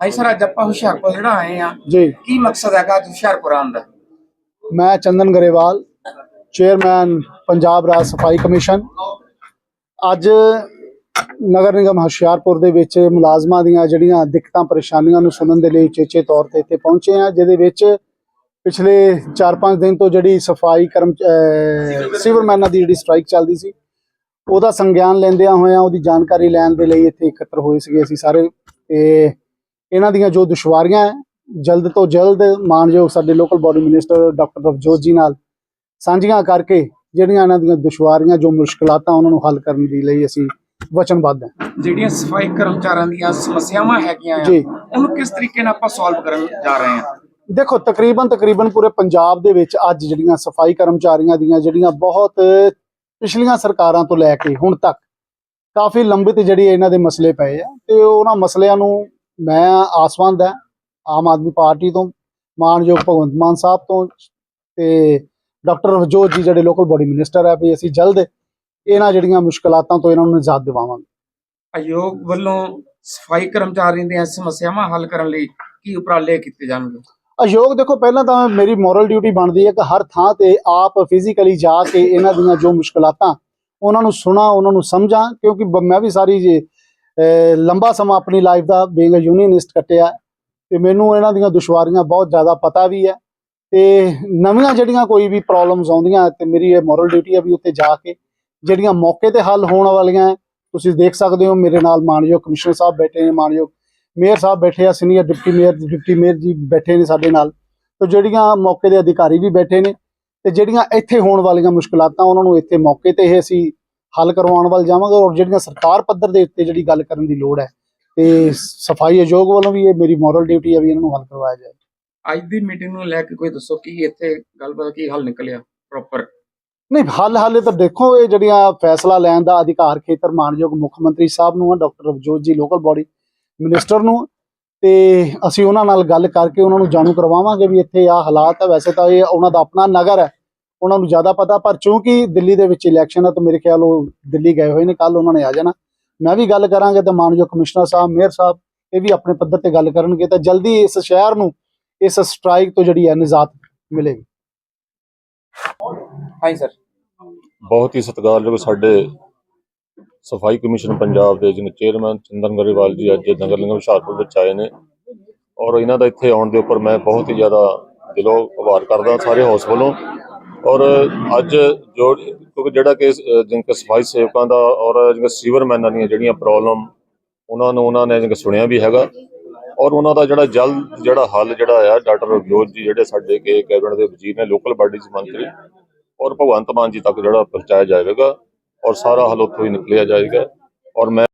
ਭਾਈ sir ਅੱਜ ਆਪਾਂ ਹੁਸ਼ਿਆਰਪੁਰ ਜਿਹੜਾ ਆਏ ਆ ਜੀ। ਕੀ ਮਕਸਦ ਹੈਗਾ ਅੱਜ ਹੁਸ਼ਿਆਰਪੁਰ ਆਉਣ ਦਾ? ਮੈਂ ਚੰਦਨ ਗਰੇਵਾਲ ਚੇਅਰਮੈਨ ਪੰਜਾਬ ਰਾਜ ਸਫ਼ਾਈ ਕਮਿਸ਼ਨ। ਅੱਜ ਨਗਰ ਨਿਗਮ ਹੁਸ਼ਿਆਰਪੁਰ ਦੇ ਵਿੱਚ ਮੁਲਾਜ਼ਮਾਂ ਦੀਆਂ ਜਿਹੜੀਆਂ ਦਿੱਕਤਾਂ ਪਰੇਸ਼ਾਨੀਆਂ ਨੂੰ ਸੁਣਨ ਦੇ ਲਈ ਉਚੇਚੇ ਤੌਰ ਤੇ ਇੱਥੇ ਪਹੁੰਚੇ ਆ ਜਿਹਦੇ ਵਿੱਚ ਪਿਛਲੇ 4-5 ਦਿਨ ਤੋਂ ਜਿਹੜੀ ਸਫ਼ਾਈ ਕਰਮ ਸਿਵਰਮੈਨਾਂ ਦੀ ਜਿਹੜੀ ਸਟ੍ਰਾਈਕ ਚੱਲਦੀ ਸੀ ਉਹਦਾ ਸੰਗਿਆਨ ਲੈਂਦਿਆਂ ਹੋਇਆਂ ਉਹਦੀ ਜਾਣਕਾਰੀ ਲੈਣ ਦੇ ਲਈ ਇੱਥੇ ਇਕੱਤਰ ਹੋਏ ਸੀਗੇ ਅਸੀਂ ਸਾਰੇ। ਤੇ ਇਹਨਾਂ ਦੀਆਂ ਜੋ ਦੁਸ਼ਵਾਰੀਆਂ ਹੈ ਜਲਦ ਤੋਂ ਜਲਦ ਮਾਨਯੋਗ ਸਾਡੇ local body minister doctor Ravjot ji ਨਾਲ ਸਾਂਝੀਆਂ ਕਰਕੇ ਜਿਹੜੀਆਂ ਇਹਨਾਂ ਦੀਆਂ ਦੁਸ਼ਵਾਰੀਆਂ ਜੋ ਮੁਸ਼ਕਲਾਤਾਂ ਉਹਨਾਂ ਨੂੰ ਹੱਲ ਕਰਨ ਦੇ ਲਈ ਅਸੀਂ ਵਚਨਬੱਧ ਹਾਂ। ਜਿਹੜੀਆਂ ਸਫ਼ਾਈ ਕਰਮਚਾਰੀਆਂ ਦੀਆਂ ਸਮੱਸਿਆਵਾਂ ਹੈਗੀਆਂ ਆ ਜੀ। ਉਹਨੂੰ ਕਿਸ ਤਰੀਕੇ ਨਾਲ ਆਪਾਂ ਸੋਲਵ ਕਰਨ ਜਾ ਰਹੇ ਆ ਦੇਖੋ ਤਕਰੀਬਨ ਤਕਰੀਬਨ ਪੂਰੇ ਪੰਜਾਬ ਦੇ ਵਿੱਚ ਅੱਜ ਜਿਹੜੀਆਂ ਸਫ਼ਾਈ ਕਰਮਚਾਰੀਆਂ ਦੀਆਂ ਜਿਹੜੀਆਂ ਬਹੁਤ ਪਿਛਲੀਆਂ ਸਰਕਾਰਾਂ ਤੋਂ ਲੈ ਕੇ ਹੁਣ ਤੱਕ ਕਾਫੀ ਲੰਬਿਤ ਜਿਹੜੀ ਇਹਨਾਂ ਦੇ ਮਸਲੇ ਪਏ ਆ ਤੇ ਉਹਨਾਂ ਮਸਲਿਆਂ ਨੂੰ ਮੈਂ ਆਸਵੰਦ ਹੈ, ਆਮ ਆਦਮੀ ਪਾਰਟੀ ਤੋਂ, ਮਾਨਯੋਗ ਭਗਵੰਤ ਮਾਨ ਸਾਹਿਬ ਤੋਂ ਤੇ ਡਾਕਟਰ ਰਵਜੋਤ ਜੀ ਜਿਹੜੇ ਲੋਕਲ ਬੋਡੀ ਮਿਨਿਸਟਰ ਹੈ ਵੀ ਅਸੀਂ ਜਲਦ ਇਹਨਾਂ ਜਿਹੜੀਆਂ ਮੁਸ਼ਕਲਾਤਾਂ ਤੋਂ ਇਹਨਾਂ ਨੂੰ ਨਿਜਾਤ ਦਿਵਾਵਾਂਗੇ। ਆਯੋਗ ਵੱਲੋਂ ਸਫ਼ਾਈ ਕਰਮਚਾਰੀਆਂ ਦੀਆਂ ਸਮੱਸਿਆਵਾਂ ਹੱਲ ਕਰਨ ਲਈ ਕੀ ਉਪਰਾਲੇ ਕੀਤੇ ਜਾਣਗੇ? ਅਯੋਗ ਦੇਖੋ, ਪਹਿਲਾਂ ਤਾਂ ਮੇਰੀ ਮੋਰਲ ਡਿਊਟੀ ਬਣਦੀ ਹੈ ਕਿ ਹਰ ਥਾਂ ਤੇ ਆਪ ਫਿਜ਼ੀਕਲੀ ਜਾ ਕੇ ਇਹਨਾਂ ਦੀਆਂ ਜੋ ਮੁਸ਼ਕਲਾਤਾਂ ਉਹਨਾਂ ਨੂੰ ਸੁਣਾ, ਉਹਨਾਂ ਨੂੰ ਸਮਝਾਂ, ਕਿਉਂਕਿ ਬ- ਮੈਂ ਵੀ ਸਾਰੀ ਜੇ ਲੰਬਾ ਸਮਾਂ ਆਪਣੀ ਲਾਈਫ ਦਾ ਬੀਇੰਗ ਅ ਯੂਨੀਅਨਿਸਟ ਕੱਟਿਆ ਤੇ ਮੈਨੂੰ ਇਹਨਾਂ ਦੀਆਂ ਦੁਸ਼ਵਾਰੀਆਂ ਬਹੁਤ ਜ਼ਿਆਦਾ ਪਤਾ ਵੀ ਹੈ ਤੇ ਨਵੀਆਂ ਜਿਹੜੀਆਂ ਕੋਈ ਵੀ ਪ੍ਰੋਬਲਮਸ ਆਉਂਦੀਆਂ ਤੇ ਮੇਰੀ ਇਹ ਮੋਰਲ ਡਿਊਟੀ ਹੈ ਵੀ ਉੱਥੇ ਜਾ ਕੇ ਜਿਹੜੀਆਂ ਮੌਕੇ ਤੇ ਹੱਲ ਹੋਣ ਵਾਲੀਆਂ ਤੁਸੀਂ ਦੇਖ ਸਕਦੇ ਹੋ ਮੇਰੇ ਨਾਲ ਮਾਨਯੋਗ ਕਮਿਸ਼ਨਰ ਸਾਹਿਬ ਬੈਠੇ ਨੇ, ਮਾਨਯੋਗ ਮੇਅਰ ਸਾਹਿਬ ਬੈਠੇ ਆ senior deputy mayor deputy mayor ji ਬੈਠੇ ਨੇ ਸਾਡੇ ਨਾਲ। ਤੇ ਜਿਹੜੀਆਂ ਮੌਕੇ ਦੇ ਅਧਿਕਾਰੀ ਵੀ ਬੈਠੇ ਨੇ ਤੇ ਜਿਹੜੀਆਂ ਇੱਥੇ ਹੋਣ ਵਾਲੀਆਂ ਮੁਸ਼ਕਲਾਤਾਂ ਉਹਨਾਂ ਨੂੰ ਇੱਥੇ ਮੌਕੇ ਤੇ ਹੀ ਅਸੀਂ ਹੱਲ ਕਰਵਾਉਣ ਵੱਲ ਜਾਵਾਂਗੇ ਔਰ ਜਿਹੜੀਆਂ ਸਰਕਾਰ ਪੱਧਰ ਦੇ ਉੱਤੇ ਜਿਹੜੀ ਗੱਲ ਕਰਨ ਦੀ ਲੋੜ ਹੈ ਤੇ ਸਫ਼ਾਈ ਆਯੋਗ ਵੱਲੋਂ ਵੀ ਇਹ ਮੇਰੀ ਮੋਰਲ ਡਿਊਟੀ ਹੈ ਵੀ ਇਹਨਾਂ ਨੂੰ ਹੱਲ ਕਰਵਾਇਆ ਜਾਏ। ਅੱਜ ਦੀ ਮੀਟਿੰਗ ਨੂੰ ਲੈ ਕੇ ਕੋਈ ਦੱਸੋ ਕੀ ਇੱਥੇ ਗੱਲਬਾਤ ਕੀ ਹੱਲ ਨਿਕਲਿਆ ਪ੍ਰੋਪਰ ਨਹੀਂ ਹੱਲ ਹਾਲੇ ਤਾਂ ਦੇਖੋ ਇਹ ਜਿਹੜੀਆਂ ਫੈਸਲਾ ਲੈਣ ਦਾ ਅਧਿਕਾਰ ਖੇਤਰ ਮਾਨਯੋਗ ਮੁੱਖ ਮੰਤਰੀ ਸਾਹਿਬ ਨੂੰ ਹੈ ਡਾਕਟਰ ਰਵਜੋਤ ਜੀ ਲੋਕਲ ਬਾਡੀ ਮਿਨਿਸਟਰ ਨੂੰ ਤੇ ਅਸੀਂ ਉਹਨਾਂ ਨਾਲ ਗੱਲ ਕਰਕੇ ਉਹਨਾਂ ਨੂੰ ਜਾਣੂ ਕਰਵਾਵਾਂਗੇ ਵੀ ਇੱਥੇ ਆ ਹਾਲਾਤ ਹੈ। ਵੈਸੇ ਤਾਂ ਇਹ ਉਹਨਾਂ ਦਾ ਆਪਣਾ ਨਗਰ ਹੈ। ਉਹਨਾਂ ਨੂੰ ਜ਼ਿਆਦਾ ਪਤਾ ਪਰ ਚੂੰਕਿ ਦਿੱਲੀ ਦੇ ਵਿੱਚ ਇਲੈਕਸ਼ਨ ਹੈ ਤਾਂ ਮੇਰੇ ਖਿਆਲ ਉਹ ਦਿੱਲੀ ਗਏ ਹੋਏ ਨੇ ਕੱਲ ਉਹਨਾਂ ਨੇ ਆ ਜਾਣਾ। ਮੈਂ ਵੀ ਗੱਲ ਕਰਾਂਗੇ ਤਾਂ ਮਾਨਯੋਗ ਕਮਿਸ਼ਨਰ ਸਾਹਿਬ ਮੇਅਰ ਸਾਹਿਬ ਇਹ ਵੀ ਆਪਣੇ ਪੱਧਰ ਤੇ ਗੱਲ ਕਰਨਗੇ ਤਾਂ ਜਲਦੀ ਇਸ ਸ਼ਹਿਰ ਨੂੰ ਇਸ ਸਟ੍ਰਾਈਕ ਤੋਂ ਜਿਹੜੀ ਹੈ ਨਿਜਾਤ ਮਿਲੇਗੀ। ਹਾਂਜੀ ਸਰ ਬਹੁਤ ਹੀ ਸਤਿਕਾਰਯੋਗ ਸਾਡੇ ਸਫ਼ਾਈ ਕਮਿਸ਼ਨ ਪੰਜਾਬ ਦੇ ਜਿਹਨੇ ਚੇਅਰਮੈਨ ਚੰਦਨ ਗਰੇਵਾਲ ਜੀ ਅੱਜ ਨਗਰ ਨਿਗਮ ਹੁਸ਼ਿਆਰਪੁਰ ਵਿੱਚ ਆਏ ਨੇ। ਔਰ ਇਹਨਾਂ ਦਾ ਇੱਥੇ ਆਉਣ ਦੇ ਉੱਪਰ ਮੈਂ ਬਹੁਤ ਹੀ ਜ਼ਿਆਦਾ ਦਿਲੋਂ ਆਭਾਰ ਕਰਦਾ ਸਾਰੇ ਹਾਊਸ ਵੱਲੋਂ। ਔਰ ਅੱਜ ਜੋ ਕਿਉਂਕਿ ਜਿਹੜਾ ਕਿ ਅਹ, ਸਫ਼ਾਈ ਸੇਵਕਾਂ ਦਾ ਔਰ ਜਿਹੜੇ ਸੀਵਰਮੈਨਾਂ ਦੀਆਂ ਜਿਹੜੀਆਂ ਪ੍ਰੋਬਲਮ ਉਹਨਾਂ ਨੂੰ ਉਹਨਾਂ ਨੇ ਜਿਵੇਂ ਸੁਣਿਆ ਵੀ ਹੈਗਾ। ਔਰ ਉਹਨਾਂ ਦਾ ਜਿਹੜਾ ਜਲਦ ਜਿਹੜਾ ਹੱਲ ਜਿਹੜਾ ਆ ਡਾਕਟਰ ਰਵਜੋਤ ਜੀ ਜਿਹੜੇ ਸਾਡੇ ਕੇ ਕੈਬਨਿਟ ਦੇ ਵਜ਼ੀਰ ਨੇ ਲੋਕਲ ਬਾਡੀਜ਼ ਮੰਤਰੀ ਔਰ ਭਗਵੰਤ ਮਾਨ ਜੀ ਤੱਕ ਜਿਹੜਾ ਪਹੁੰਚਾਇਆ ਜਾਵੇਗਾ। ਔਰ ਸਾਰਾ ਹੱਲ ਉੱਥੋਂ ਹੀ ਨਿਕਲਿਆ ਜਾਏਗਾ। ਔਰ ਮੈਂ